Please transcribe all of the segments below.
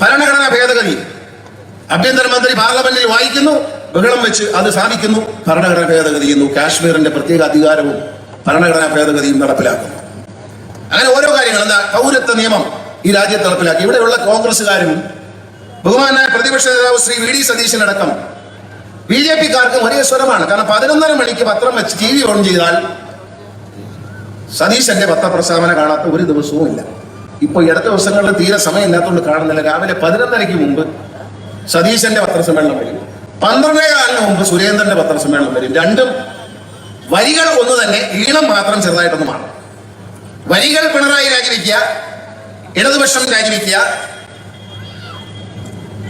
ഭരണഘടനാ ഭേദഗതി. ആഭ്യന്തരമന്ത്രി പാർലമെന്റിൽ വായിക്കുന്നു ബഹളം വെച്ച് അത് സാധിക്കുന്നു. ഭരണഘടനാ ഭേദഗതി ചെയ്യുന്നു. കാശ്മീരിന്റെ പ്രത്യേക അധികാരവും ഭരണഘടനാ ഭേദഗതിയും നടപ്പിലാക്കുന്നു. അങ്ങനെ ഓരോ കാര്യങ്ങൾ എന്താ? പൗരത്വ നിയമം ഈ രാജ്യത്ത് നടപ്പിലാക്കി. ഇവിടെയുള്ള കോൺഗ്രസ്സുകാരും ബഹുമാനായ പ്രതിപക്ഷ നേതാവ് ശ്രീ വി ഡി സതീശനടക്കം ബി ജെ പിക്കാർക്കും ഒരേ സ്വരമാണ്. കാരണം പതിനൊന്നര മണിക്ക് പത്രം വെച്ച് ടി വി ഓൺ ചെയ്താൽ സതീശന്റെ പത്രപ്രസ്താവന കാണാത്ത ഒരു ദിവസവും ഇല്ല. ഇപ്പൊ ഇടത്ത ദിവസങ്ങളിൽ തീരെ സമയമില്ലാത്തതുകൊണ്ട് കാണുന്നില്ല. രാവിലെ പതിനൊന്നരയ്ക്ക് മുമ്പ് സതീശന്റെ പത്രസമ്മേളനം വരും. പന്ത്രണ്ടേ കാലിന് മുമ്പ് സുരേന്ദ്രന്റെ പത്രസമ്മേളനം വരും. രണ്ടും വരികൾ ഒന്ന് തന്നെ ഈണം മാത്രം ചെറുതായിട്ടൊന്ന് മാറും. വരികൾ പിണറായി രാജിവെക്കുക ഇടതുപക്ഷം രാജിവെക്കുക.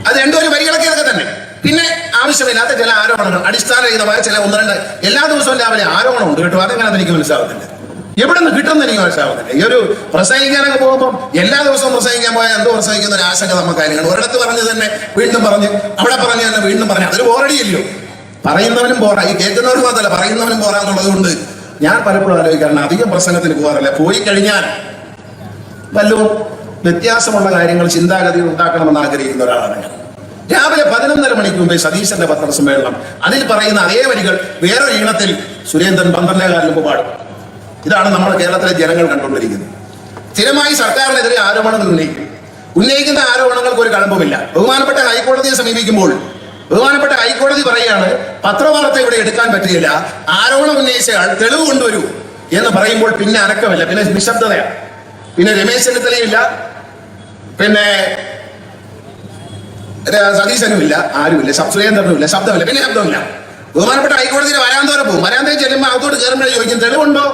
അത് രണ്ടും ഒരു വരികളൊക്കെ ഇതൊക്കെ തന്നെ. പിന്നെ ആവശ്യമില്ലാത്ത ചില ആരോപണങ്ങൾ. അടിസ്ഥാനരഹിതമായ ചില ഒന്ന് രണ്ട്. എല്ലാ ദിവസവും രാവിലെ ആരോപണം ഉണ്ട് കേട്ടോ. അതെങ്ങനെ എനിക്ക് മനസ്സിലാവുന്നില്ല എവിടെ നിന്ന് കിട്ടുന്ന എനിക്ക് മനസ്സിലാവുന്നില്ല. ഈ ഒരു പ്രസംഗിക്കാനൊക്കെ പോകുമ്പോൾ എല്ലാ ദിവസവും പ്രസംഗിക്കാൻ പോയാൽ എന്തോ പ്രസംഗിക്കുന്ന ഒരു ആശങ്ക നമുക്ക് കാര്യങ്ങൾ ഒരിടത്ത് പറഞ്ഞ് തന്നെ വീണ്ടും പറഞ്ഞ് അവിടെ പറഞ്ഞ് തന്നെ വീണ്ടും പറഞ്ഞ്. അതൊരു ബോറടിയല്ലോ പറയുന്നവനും പോറാ ഈ കേൾക്കുന്നവരും മാത്രമല്ല പറയുന്നവനും പോരാന്നുള്ളത് കൊണ്ട് ഞാൻ പലപ്പോഴും ആലോചിക്കാറുണ്ട് അധികം പ്രസംഗത്തിന് പോകാറില്ല. പോയി കഴിഞ്ഞാൽ വല്ലതും വ്യത്യാസമുള്ള കാര്യങ്ങൾ ചിന്താഗതികൾ ഉണ്ടാക്കണമെന്ന് ആഗ്രഹിക്കുന്ന ഒരാളാണ് ഞാൻ. രാവിലെ പതിനൊന്നര മണിക്ക് മുമ്പേ സതീശന്റെ പത്രസമ്മേളനം. അതിൽ പറയുന്ന അതേ വരികൾ വേറൊരു ഈണത്തിൽ സുരേന്ദ്രൻ പന്ത്രണ്ടേകാലിന് പാടും ഇതാണ് നമ്മൾ കേരളത്തിലെ ജനങ്ങൾ കണ്ടുകൊണ്ടിരിക്കുന്നത്. സ്ഥിരമായി സർക്കാരിനെതിരെ ആരോപണങ്ങൾ ഉന്നയിക്കും. ഉന്നയിക്കുന്ന ആരോപണങ്ങൾക്ക് ഒരു കഴമ്പുമില്ല ബഹുമാനപ്പെട്ട ഹൈക്കോടതിയെ സമീപിക്കുമ്പോൾ ബഹുമാനപ്പെട്ട ഹൈക്കോടതി പറയുകയാണ് പത്രവാർത്ത ഇവിടെ എടുക്കാൻ പറ്റുകയില്ല ആരോപണം ഉന്നയിച്ചയാൾ തെളിവ് കൊണ്ടുവരൂ എന്ന് പറയുമ്പോൾ പിന്നെ അനക്കമില്ല. പിന്നെ നിശബ്ദതയാണ്. പിന്നെ രമേശ് ചെന്നിത്തലയില്ല പിന്നെ സതീശനുമില്ല ആരുമില്ല സുരേന്ദ്രനുമില്ല ശബ്ദമില്ല. പിന്നെ ശബ്ദമില്ല. ബഹുമാനപ്പെട്ട ഹൈക്കോടതിയുടെ വരാന്തോരം പോകും. വരാന്തയിൽ ചെല്ലുമ്പോൾ അകത്തോട്ട് കയറുമ്പോഴേ ചോദിക്കും തെളിവുണ്ടോ?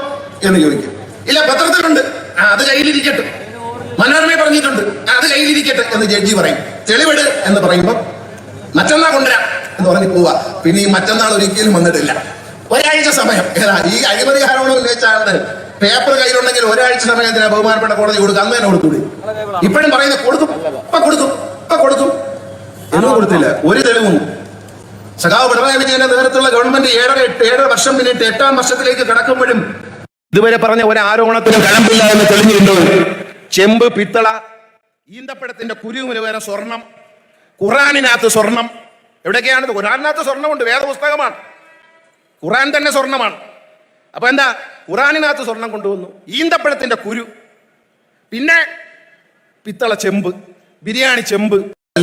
എന്ന് ചോദിക്കും. ഇല്ല പത്രത്തിലുണ്ട്. ആ അത് കയ്യിലിരിക്കട്ടെ. മനോരമ പറഞ്ഞിട്ടുണ്ട്. അത് കയ്യിലിരിക്കട്ടെ എന്ന് ജഡ്ജി പറയും. തെളിവെട് എന്ന് പറയുമ്പോൾ മറ്റന്നാൾ കൊണ്ടുവരാം എന്ന് പറഞ്ഞ് പോവാ പിന്നെ ഈ മറ്റന്നാൾ ഒരിക്കലും വന്നിട്ടില്ല. ഒരാഴ്ച സമയം. ഏതാ ഈ അഴിമതി ആരോപണം ഉന്നയിച്ചാണ്ട് പേപ്പർ കയ്യിലുണ്ടെങ്കിൽ ഒരാഴ്ച സമയത്തിന് ബഹുമാനപ്പെട്ട കോടതി കൊടുക്കും അന്ന് തന്നെ കൊടുത്തൂടെ ഇപ്പോഴും പറയുന്നത് കൊടുക്കും. ഇപ്പൊ കൊടുക്കും. ഇപ്പൊ കൊടുക്കും. എന്നും കൊടുത്തില്ല. ഒരു തെളിവും. സഖാവ് പിണറായി വിജയന്റെ നേരത്തുള്ള ഗവൺമെന്റ് ഏഴര എട്ട് ഏഴര വർഷം പിന്നിട്ട് എട്ടാം വർഷത്തിലേക്ക് കടക്കുമ്പോഴും ഇതുവരെ പറഞ്ഞ ഒരു ആരോപണത്തിനും കഴമ്പില്ല എന്ന് തെളിഞ്ഞിട്ടുണ്ട്. ചെമ്പ് പിത്തള ഈന്തപ്പഴത്തിന്റെ കുരുവിന് വരെ സ്വർണം ഖുറാനിനകത്ത് സ്വർണം. എവിടെയൊക്കെയാണ് ഖുറാനിനകത്ത് സ്വർണമുണ്ട് വേദപുസ്തകമാണ്. ഖുറാൻ തന്നെ സ്വർണമാണ്. അപ്പൊ എന്താ? ഖുറാനിനകത്ത് സ്വർണം കൊണ്ടുവന്നു ഈന്തപ്പഴത്തിന്റെ കുരു പിന്നെ പിത്തള ചെമ്പ് ബിരിയാണി ചെമ്പ്.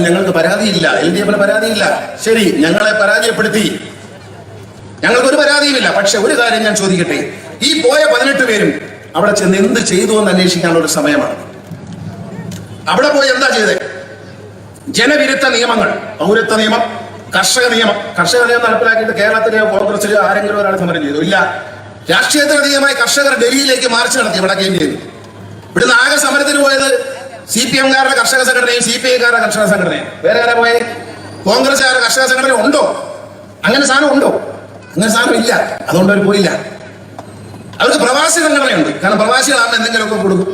ഞങ്ങൾക്ക് പരാതിയില്ല എൽ ഡി എഫിന് പരാതിയില്ല. ശരി ഞങ്ങളെ പരാജയപ്പെടുത്തി. ഞങ്ങൾക്ക് ഒരു പരാതിയുമില്ല പക്ഷെ ഒരു കാര്യം ഞാൻ ചോദിക്കട്ടെ? ഈ പോയ പതിനെട്ട് പേരും അവിടെ ചെന്ന് എന്ത് ചെയ്തു എന്ന് അന്വേഷിക്കാനുള്ള ഒരു സമയമാണ്. അവിടെ പോയി എന്താ ചെയ്തേ? ജനവിരുദ്ധ നിയമങ്ങൾ പൗരത്വ നിയമം കർഷക നിയമം. കർഷക നിയമം നടപ്പിലാക്കിയിട്ട് കേരളത്തിലെ കോൺഗ്രസിൽ ആരെങ്കിലും ഒരാൾ സമരം ചെയ്തു. ഇല്ല. രാഷ്ട്രീയത്തിന് അതീതമായി കർഷകർ ഡൽഹിയിലേക്ക് മാർച്ച് നടത്തി. വടക്കേ ഇന്ത്യയിൽ ഇവിടുന്ന് ആകെ സമരത്തിന് പോയത് സി പി എംകാരുടെ കർഷക സംഘടനയും സി പി ഐക്കാരുടെ കർഷക സംഘടനയും. വേറെ ആരാ പോയത് കോൺഗ്രസ്സുകാരുടെ കർഷക സംഘടന ഉണ്ടോ? അങ്ങനെ സാധനം ഉണ്ടോ? അങ്ങനെ സാധനം ഇല്ല. അതുകൊണ്ട് അവർ പോയില്ല. പ്രവാസി സംഘടനയുണ്ട് കാരണം പ്രവാസികളാണ് എന്തെങ്കിലുമൊക്കെ കൊടുക്കും.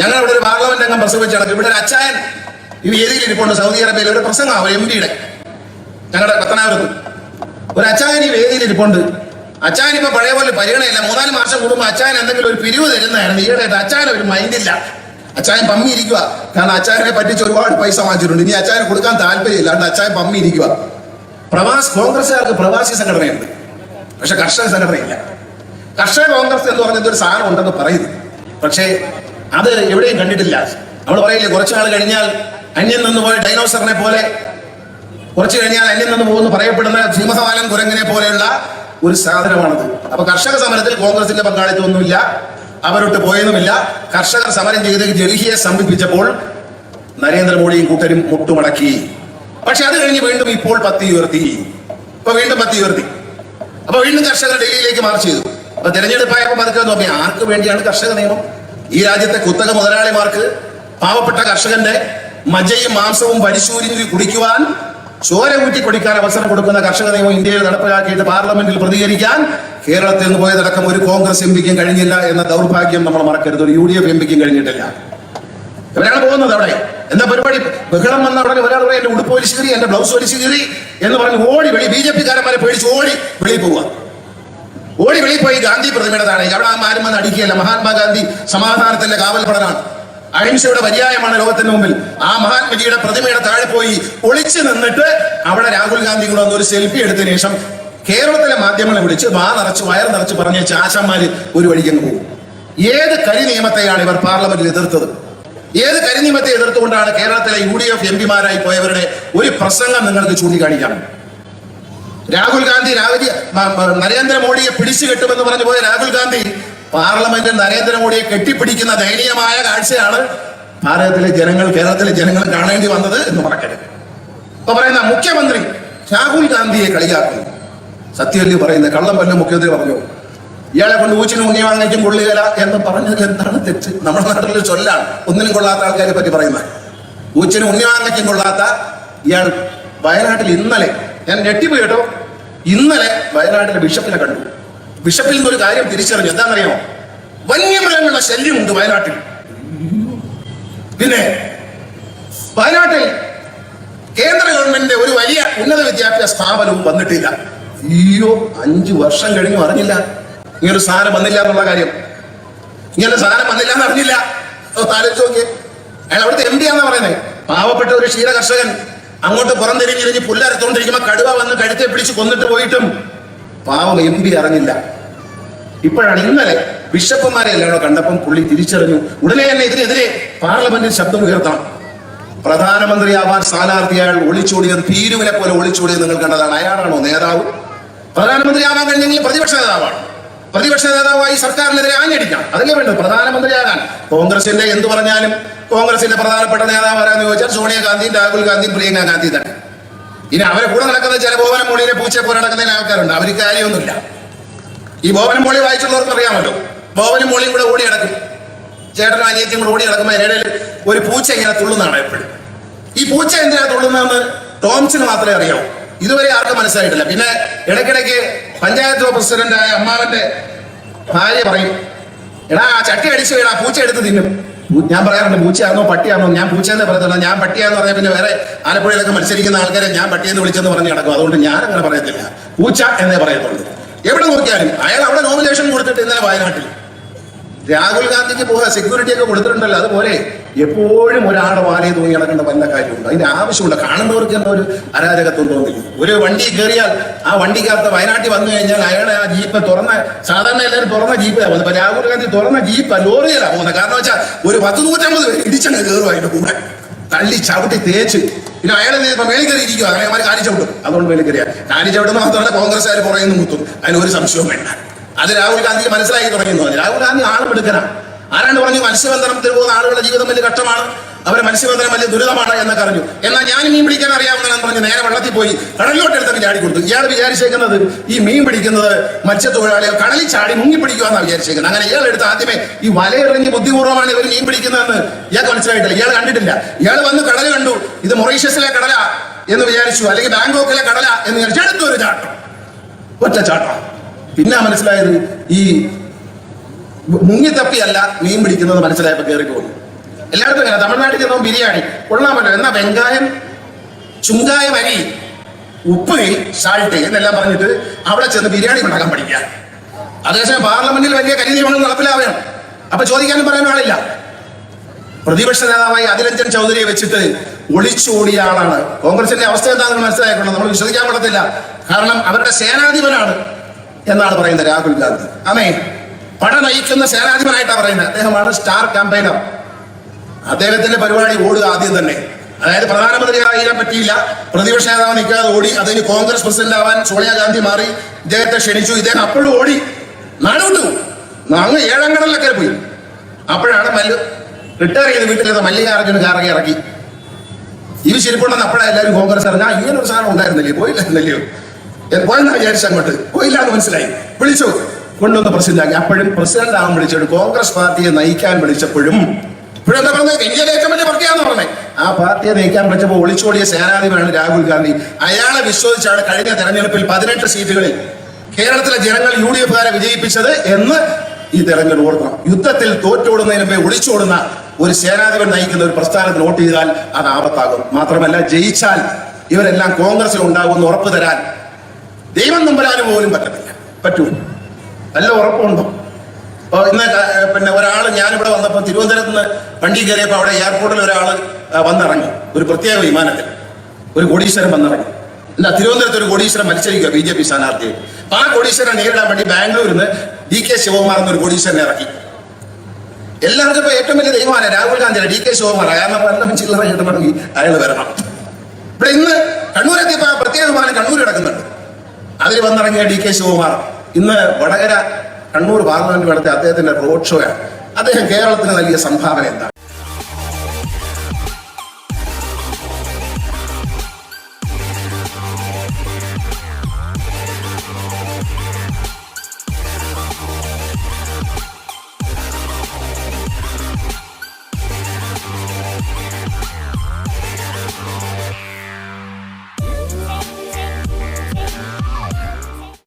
ഞങ്ങൾ ഇവിടെ ഒരു പാർലമെന്റ് അംഗം പ്രസംഗിച്ച് നടക്കും ഇവിടെ ഒരു അച്ചായൻ ഈ വേദിയിൽ ഇരിപ്പുണ്ട്. സൗദി അറേബ്യയിൽ ഒരു പ്രസംഗം ഒരു എം പിയുടെ ഞങ്ങളുടെ പത്തനാപുരത്ത്. ഒരു അച്ചായൻ ഈ വേദിയിൽ ഇരിപ്പുണ്ട്. അച്ചായൻ ഇപ്പൊ പഴയ പോലെ പരിഗണയില്ല മൂന്നാൽ മാസം കൂടുമ്പോൾ അച്ചായൻ എന്തെങ്കിലും ഒരു പിരിവ് തരുന്നതായിരുന്നു. ഈയിടെയായിട്ട് അച്ചായൻ ഒരു മൈൻഡില്ല. അച്ചായൻ പമ്മി ഇരിക്കുക കാരണം അച്ചായനെ പറ്റിച്ച് ഒരുപാട് പൈസ വാങ്ങിച്ചിട്ടുണ്ട്. ഇനി അച്ചായൻ കൊടുക്കാൻ താല്പര്യമില്ല. അതുകൊണ്ട് അച്ചായൻ പമ്മി ഇരിക്കുക പ്രവാസ് കോൺഗ്രസ്സുകാർക്ക് പ്രവാസി സംഘടനയുണ്ട്. പക്ഷെ കർഷക സംഘടനയില്ല. കർഷക കോൺഗ്രസ് എന്ന് പറഞ്ഞത് ഒരു സാധനം ഉണ്ടെന്ന് പറയുന്നു പക്ഷേ അത് എവിടെയും കണ്ടിട്ടില്ല. നമ്മൾ പറയില്ലേ കുറച്ചു നാൾ കഴിഞ്ഞാൽ അന്യം നിന്ന് പോയ ഡൈനോസറിനെ പോലെ കുറച്ച് കഴിഞ്ഞാൽ അന്യം നിന്ന് പോകുന്നു പറയപ്പെടുന്ന സിംഹവാലൻ കുരങ്ങിനെ പോലെയുള്ള ഒരു സാധനമാണത്. അപ്പൊ കർഷക സമരത്തിൽ കോൺഗ്രസിന്റെ പങ്കാളിത്തമൊന്നുമില്ല അവരൊട്ട് പോയതുമില്ല കർഷകർ സമരം ചെയ്ത് ഡൽഹിയെ സമീപിച്ചപ്പോൾ നരേന്ദ്രമോദിയും കൂട്ടരും മുട്ടുമടക്കി. പക്ഷെ അത് കഴിഞ്ഞ് വീണ്ടും ഇപ്പോൾ പത്തി ഉയർത്തി. ഇപ്പൊ വീണ്ടും പത്തി ഉയർത്തി. അപ്പൊ വീണ്ടും കർഷകർ ഡൽഹിയിലേക്ക് മാർച്ച് ചെയ്തു. അപ്പൊ തെരഞ്ഞെടുപ്പായപ്പോ പതുക്കെ നോക്കി. ആർക്ക് വേണ്ടിയാണ് കർഷക നിയമം? ഈ രാജ്യത്തെ കുത്തക മുതലാളിമാർക്ക് പാവപ്പെട്ട കർഷകന്റെ മജയും മാംസവും പരിശൂരിഞ്ഞ് കുടിക്കുവാൻ ചോര ഊറ്റി കുടിക്കാൻ അവസരം കൊടുക്കുന്ന കർഷക നിയമം ഇന്ത്യയിൽ നടപ്പിലാക്കിയിട്ട് പാർലമെന്റിൽ പ്രതികരിക്കാൻ കേരളത്തിൽ നിന്ന് പോയതടക്കം ഒരു കോൺഗ്രസ് എം പിക്കും കഴിഞ്ഞില്ല എന്ന ദൗർഭാഗ്യം നമ്മൾ മറക്കരുത്. ഒരു യു ഡി എഫ് എം പിക്കും കഴിഞ്ഞിട്ടില്ല. ഇവരാണ് പോകുന്നത് അവിടെ. എന്താ പരിപാടി? ബഹളം വന്ന ഉടനെ ഒരാൾ പറയും എന്റെ ഉടുപ്പ് വലിച്ചു കീറി എന്റെ ബ്ലൗസ് വലിച്ചു കീറി എന്ന് പറഞ്ഞ് ഓടി വെളി ബി ജെ പിക്കാരന്മാരെ പേടിച്ച് ഓടി വെളിയിൽ പോവുക. ഓടി വെളിയിൽ പോയി ഗാന്ധി പ്രതിമയുടെ താഴെ അവിടെ ആരും വന്ന് അടിക്കുകയല്ല മഹാത്മാഗാന്ധി സമാധാനത്തിന്റെ കാവൽപ്പടനാണ് അഹിംസയുടെ പര്യായമാണ് ലോകത്തിന് മുമ്പിൽ. ആ മഹാത്മജിയുടെ പ്രതിമയുടെ താഴെ പോയി ഒളിച്ചു നിന്നിട്ട് അവിടെ രാഹുൽ ഗാന്ധി കൂടെ വന്ന് ഒരു സെൽഫി എടുത്ത ശേഷം കേരളത്തിലെ മാധ്യമങ്ങളെ വിളിച്ച് വാ നിറച്ച് വയർ നിറച്ച് പറഞ്ഞ ചാച്ചന്മാര് ഒരു വഴിക്കങ്ങ് പോകും. ഏത് കരി നിയമത്തെയാണ് ഇവർ പാർലമെന്റിൽ എതിർത്തത്? ഏത് കരി നിയമത്തെ എതിർത്തുകൊണ്ടാണ് കേരളത്തിലെ യു ഡി എഫ് എം പിമാരായി പോയവരുടെ ഒരു പ്രസംഗം നിങ്ങൾക്ക് ചൂണ്ടിക്കാണിക്കാം? രാഹുൽ ഗാന്ധി നരേന്ദ്രമോദിയെ പിടിച്ചു കെട്ടുമെന്ന് പറഞ്ഞു പോയ രാഹുൽ ഗാന്ധി പാർലമെന്റിൽ നരേന്ദ്രമോദിയെ കെട്ടിപ്പിടിക്കുന്ന ദയനീയമായ കാഴ്ചയാണ് ഭാരതത്തിലെ ജനങ്ങൾ കേരളത്തിലെ ജനങ്ങൾ കാണേണ്ടി വന്നത് എന്ന് പറയരുത്. ഇപ്പൊ പറയുന്ന മുഖ്യമന്ത്രി രാഹുൽ ഗാന്ധിയെ കളിയാക്കുന്നു. സത്യവല്ലി പറയുന്ന കള്ളം വല്ല മുഖ്യമന്ത്രി പറഞ്ഞു? ഇയാളെ കൊണ്ട് ഊച്ചിനും ഉണ്ണി വാങ്ങിക്കും കൊള്ളുകയില്ല എന്ന് പറഞ്ഞത് എന്താണ് തെറ്റ്? നമ്മുടെ നാട്ടിൽ ചൊല്ലാണ്. ഒന്നിനും കൊള്ളാത്ത ആൾക്കാരെ പറ്റി പറയുന്നത്. ഊച്ചിനും ഉണ്ണി വാങ്ങിക്കും കൊള്ളാത്ത ഇയാൾ വയനാട്ടിൽ ഇന്നലെ ഞാൻ ഞെട്ടിപ്പോയി കേട്ടോ. ഇന്നലെ വയനാട്ടിലെ ബിഷപ്പിനെ കണ്ടു. ബിഷപ്പിൽ ഒരു കാര്യം തിരിച്ചറിഞ്ഞു. എന്താണെന്നറിയോ വന്യമൃഗങ്ങളുടെ ശല്യമുണ്ട് വയനാട്ടിൽ. പിന്നെ വയനാട്ടിൽ കേന്ദ്ര ഗവൺമെന്റിന്റെ ഒരു വലിയ ഉന്നത വിദ്യാഭ്യാസ സ്ഥാപനവും വന്നിട്ടില്ല. അയ്യോ അഞ്ചു വർഷം കഴിഞ്ഞു അറിഞ്ഞില്ല. ഇങ്ങനൊരു സാധനം വന്നില്ല എന്നുള്ള കാര്യം. ഇങ്ങനെ സാധനം വന്നില്ല എന്ന് അറിഞ്ഞില്ല. അയാൾ അവിടുത്തെ എം ഡി ആണെന്ന് പറയുന്നത് പാവപ്പെട്ട ഒരു ക്ഷീര കർഷകൻ അങ്ങോട്ട് പുറംതിരിഞ്ഞിരിഞ്ഞ് പുല്ലരത്തോണ്ടിരിക്കുമ്പോ കടുവ വന്ന് കഴുത്തെ പിടിച്ച് കൊന്നിട്ട് പോയിട്ടും പാവം എം പി അറിഞ്ഞില്ല. ഇപ്പോഴാണ് ഇന്നലെ ബിഷപ്പുമാരെ എല്ലാവരും കണ്ടപ്പം പുള്ളി തിരിച്ചറിഞ്ഞു. ഉടനെ തന്നെ ഇതിനെതിരെ പാർലമെന്റിൽ ശബ്ദം ഉയർത്തണം. പ്രധാനമന്ത്രിയാവാൻ സ്ഥാനാർത്ഥിയാൾ ഒളിച്ചോടിയത് ഭീരുവിനെ പോലെ ഒളിച്ചോടിയത് നിങ്ങൾ കണ്ടതാണ്. അയാളാണോ നേതാവ്? പ്രധാനമന്ത്രിയാവാൻ കഴിഞ്ഞെങ്കിൽ പ്രതിപക്ഷ നേതാവാണ്. പ്രതിപക്ഷ നേതാവായി സർക്കാരിനെതിരെ ആഞ്ഞടിക്കാം. അതല്ലേ വേണ്ടത്? പ്രധാനമന്ത്രിയാകാൻ. കോൺഗ്രസിന്റെ എന്ത് പറഞ്ഞാലും കോൺഗ്രസിന്റെ പ്രധാനപ്പെട്ട നേതാവ് ആരാന്ന് ചോദിച്ചാൽ സോണിയാഗാന്ധിയും രാഹുൽ ഗാന്ധിയും പ്രിയങ്ക ഗാന്ധി തന്നെ. ഇനി അവരെ കൂടെ നടക്കുന്ന ചില ബോവനം മോളിനെ പൂച്ചയെ പോലെ നടക്കുന്ന ആൾക്കാരുണ്ട്. അവർക്ക് കാര്യമൊന്നുമില്ല. ഈ ബോവനും മോളി വായിച്ചുള്ളവർക്ക് അറിയാമല്ലോ. ബോവനും മോളിയും കൂടെ ഓടി നടക്കും. ചേട്ടനും അനിയത്തിയും കൂടെ ഓടി നടക്കുമ്പോൾ അതിനിടയിൽ ഒരു പൂച്ച ഇങ്ങനെ തുള്ളുന്നതാണ് എപ്പോഴും. ഈ പൂച്ച എന്തിനാ തുള്ളുന്നതെന്ന് ടോംസിന് മാത്രമേ അറിയാവൂ. ഇതുവരെ ആർക്കും മനസ്സിലായിട്ടില്ല. പിന്നെ ഇടയ്ക്കിടയ്ക്ക് പഞ്ചായത്ത് പ്രസിഡന്റായ അമ്മാവന്റെ ഭാര്യ പറയും എടാ ചട്ടി അടിച്ചു വീടാ പൂച്ച എടുത്ത് തിന്നും. ഞാൻ പറയാറുണ്ട് പൂച്ചയാണോ പട്ടിയാണോ ഞാൻ പൂച്ചയെന്ന് പറയത്തുള്ളൂ. ഞാൻ പട്ടിയാന്ന് പറഞ്ഞാൽ പിന്നെ വേറെ ആലപ്പുഴയിലൊക്കെ മത്സരിക്കുന്ന ആൾക്കാരെ ഞാൻ പട്ടിയെന്ന് വിളിച്ചെന്ന് പറഞ്ഞ് നടക്കും. അതുകൊണ്ട് ഞാൻ അങ്ങനെ പറയത്തില്ല. പൂച്ച എന്നേ പറയത്തുള്ളൂ. എവിടെ നോക്കിയാലും അയാൾ അവിടെ നോമിനേഷൻ കൊടുത്തിട്ട് ഇന്നലെ വയനാട്ടിൽ. രാഹുൽ ഗാന്ധിക്ക് പോകാൻ സെക്യൂരിറ്റി ഒക്കെ കൊടുത്തിട്ടുണ്ടല്ലോ അതുപോലെ എപ്പോഴും ഒരാളുടെ വാലയെ തൂങ്ങി നടക്കേണ്ട വല്ല കാര്യമുണ്ട്. അതിന്റെ ആവശ്യമുള്ള കാണുന്നവർക്ക് എന്താ ഒരു അരാജകത്വം തോന്നില്ല. ഒരു വണ്ടി കയറിയാൽ ആ വണ്ടിക്കകത്ത് വയനാട്ടിൽ വന്നു കഴിഞ്ഞാൽ അയാളെ ആ ജീപ്പ് തുറന്ന സാധാരണ എല്ലാവരും തുറന്ന ജീപ്പിലാണ് പോകുന്നത്. രാഹുൽ ഗാന്ധി തുറന്ന ജീപ്പ് ലോറിയിലാണ് പോകുന്നത്. കാരണം വെച്ചാൽ ഒരു പത്ത് നൂറ്റമ്പത് പേര് ഇടിച്ചങ്ങ് കയറും അതിന്റെ കൂടെ. തള്ളി ചവിട്ടി തേച്ച്. പിന്നെ ഇപ്പൊ മേളിൽ കയറി ഇരിക്കുക അങ്ങനെ കാലി ചവിട്ടും. അതുകൊണ്ട് മേളിൽ കയറിയ. കാലി മാത്രമല്ല കോൺഗ്രസ്സുകാർ പുറയുന്നു മുത്തും. അതിനൊരു സംശയവും വേണ്ട. അത് രാഹുൽ ഗാന്ധിക്ക് മനസ്സിലാക്കി തുടങ്ങിയെന്ന് പറഞ്ഞു. രാഹുൽ ഗാന്ധി ആളും ആരാണ് പറഞ്ഞു? മത്സ്യബന്ധനത്തിന് പോകുന്ന ആളുകളുടെ ജീവിതം വലിയ കഷ്ടമാണ്. അവരെ മത്സ്യബന്ധനം വലിയ ദുരിതമാണ് എന്നൊക്കെ അറിഞ്ഞു എന്നാൽ ഞാൻ മീൻ പിടിക്കാൻ അറിയാവുന്നതെന്ന് പറഞ്ഞു. നേരെ വെള്ളത്തിൽ പോയി കടലിലോട്ട് എടുത്തൊക്കെ ചാടി കൊടുത്തു ഇയാൾ വിചാരിച്ചേക്കുന്നത് ഈ മീൻ പിടിക്കുന്നത് മത്സ്യത്തൊഴിലാളികൾ കടലിൽ ചാടി മുങ്ങി പിടിക്കുവാന്നാണ് വിചാരിച്ചേക്കുന്നത്. അങ്ങനെ ഇയാൾ എടുത്ത് ആദ്യമേ ഈ വലയെറിഞ്ഞ് ബുദ്ധിപൂർവമാണ് ഇവർ മീൻ പിടിക്കുന്നതെന്ന് ഇയാൾക്ക് മനസ്സിലായിട്ടില്ല. ഇയാൾ കണ്ടിട്ടില്ല. ഇയാൾ വന്ന് കടൽ കണ്ടു. ഇത് മൊറീഷ്യസിലെ കടല എന്ന് വിചാരിച്ചു. അല്ലെങ്കിൽ ബാങ്കോക്കിലെ കടല എന്ന് വിചാരിച്ചു. അടുത്തൊരു ചാട്ടം. ഒറ്റ ചാട്ടം. പിന്നെ മനസ്സിലായത് ഈ മുങ്ങിത്തപ്പിയല്ല മീൻ പിടിക്കുന്നത് മനസ്സിലായപ്പോ കയറി പോകുന്നു എല്ലായിടത്തും ഇങ്ങനെ തമിഴ്നാട്ടിൽ ചെന്നോ ബിരിയാണി. കൊള്ളാൻ പറ്റില്ല എന്നാ വെങ്കായം ചുങ്കായം അരി ഉപ്പ് സാൾട്ട് എന്നെല്ലാം പറഞ്ഞിട്ട് അവിടെ ചെന്ന് ബിരിയാണി ഉണ്ടാക്കാൻ പഠിക്കുക. അതേസമയം പാർലമെന്റിൽ വലിയ കരി നിയമങ്ങൾ നടപ്പിലാവുകയാണ് അപ്പൊ ചോദിക്കാനും പറയാനും ആളില്ല. പ്രതിപക്ഷ നേതാവായി അതിരഞ്ജൻ ചൗധരിയെ വെച്ചിട്ട് ഒളിച്ചോടിയ ആളാണ്. കോൺഗ്രസിന്റെ അവസ്ഥ എന്താണെന്ന് മനസ്സിലായിക്കൊണ്ട് നമ്മൾ വിശ്വസിക്കാൻ പറ്റത്തില്ല. കാരണം അവരുടെ സേനാധിപനാണ് എന്നാണ് പറയുന്നത് രാഹുൽ ഗാന്ധി. അമേ പട നയിക്കുന്ന സേനാധിപനായിട്ടാണ് പറയുന്നത്. അദ്ദേഹമാണ് സ്റ്റാർ ക്യാമ്പയിനർ. അദ്ദേഹത്തിന്റെ പരിപാടി ഓടുക ആദ്യം തന്നെ. അതായത് പ്രധാനമന്ത്രിയാകാൻ പറ്റിയില്ല. പ്രതിപക്ഷ നേതാവ് നിൽക്കാതെ ഓടി അതിന് കോൺഗ്രസ് പ്രസിഡന്റ് ആവാൻ സോണിയാഗാന്ധി മാറി ഇദ്ദേഹത്തെ ക്ഷണിച്ചു. ഇദ്ദേഹം അപ്പോഴും ഓടി. നാടുണ്ടു അങ്ങ് ഏഴാം കടലിലൊക്കെ പോയി. അപ്പോഴാണ് മല്ലു റിട്ടയർ ചെയ്ത് വീട്ടിലെത്ത മല്ലികാർജുന കാറൊക്കെ ഇറക്കി ഈ ശരിപ്പുണ്ടെന്ന് അപ്പോഴാണ് എല്ലാവരും കോൺഗ്രസ് അറിഞ്ഞാൽ ഇങ്ങനെ ഒരു സാധനം ഉണ്ടായിരുന്നില്ലേ? പോയില്ലായിരുന്നല്ലയോ? പോയെന്നാ വിചാരിച്ച അങ്ങോട്ട്. പോയില്ല എന്ന് മനസ്സിലായി. വിളിച്ചു. കൊണ്ടുവന്ന് പ്രസിഡന്റ് അപ്പോഴും പ്രസിഡന്റ് ആവാൻ വിളിച്ചോട് കോൺഗ്രസ് പാർട്ടിയെ നയിക്കാൻ വിളിച്ചപ്പോഴും ഇപ്പോഴെന്താ പറഞ്ഞത് ഇന്ത്യയിലെ ഏറ്റവും വലിയ പാർട്ടിയാന്ന് പറഞ്ഞത് ആ പാർട്ടിയെ നയിക്കാൻ പറ്റുമ്പോൾ ഒളിച്ചോടിയ സേനാധിപനാണ് രാഹുൽ ഗാന്ധി. അയാളെ വിശ്വസിച്ചാണ് കഴിഞ്ഞ തെരഞ്ഞെടുപ്പിൽ പതിനെട്ട് സീറ്റുകളിൽ കേരളത്തിലെ ജനങ്ങൾ യു ഡി എഫുകാരെ വിജയിപ്പിച്ചത് എന്ന് ഈ തെരഞ്ഞെടുപ്പ് ഓർക്കണം. യുദ്ധത്തിൽ തോറ്റോടുന്നതിന് മുമ്പേ ഒളിച്ചോടുന്ന ഒരു സേനാധിപൻ നയിക്കുന്ന ഒരു പ്രസ്ഥാനത്തിന് വോട്ട് ചെയ്താൽ അത് ആപത്താകും. മാത്രമല്ല ജയിച്ചാൽ ഇവരെല്ലാം കോൺഗ്രസിൽ ഉണ്ടാകുമെന്ന് ഉറപ്പ് തരാൻ ദൈവം നമ്പരാനും പോലും പറ്റത്തില്ല. പറ്റൂ. നല്ല ഉറപ്പുണ്ടോ. അപ്പോൾ ഇന്ന് പിന്നെ ഒരാൾ ഞാനിവിടെ വന്നപ്പോൾ തിരുവനന്തപുരത്ത് നിന്ന് വണ്ടി കയറിയപ്പോൾ അവിടെ എയർപോർട്ടിൽ ഒരാൾ വന്നിറങ്ങി. ഒരു പ്രത്യേക വിമാനത്തിൽ. ഒരു കോടീശ്വരൻ വന്നിറങ്ങി. അല്ല തിരുവനന്തപുരത്ത് ഒരു കോടീശ്വരൻ മത്സരിക്കുക ബി ജെ പി സ്ഥാനാർത്ഥിയെ. ആ കോടീശ്വരനെ നേരിടാൻ വേണ്ടി ബാംഗ്ലൂരിൽ നിന്ന് ഡി കെ ശിവകുമാർ എന്നൊരു കോടീശ്വരനെ ഇറക്കി. എല്ലാവർക്കും ഇപ്പോൾ ഏറ്റവും വലിയ ദൈവമാണ് രാഹുൽ ഗാന്ധി ഡി കെ ശിവകുമാർ. കാരണം പല ചില്ലറ കിട്ടണമെങ്കിൽ അയാൾ വരണം. ഇവിടെ ഇന്ന് കണ്ണൂരെത്തിയപ്പോൾ പ്രത്യേക വിമാനം കണ്ണൂർ കിടക്കുന്നുണ്ട്. അതിൽ വന്നിറങ്ങിയ ഡി കെ ശിവകുമാർ. ഇന്ന് വടകര കണ്ണൂർ പാർലമെന്റ് നടത്തിയ അദ്ദേഹത്തിന്റെ റോഡ് ഷോയാണ്. അദ്ദേഹം കേരളത്തിന് നൽകിയ സംഭാവന എന്താണ്?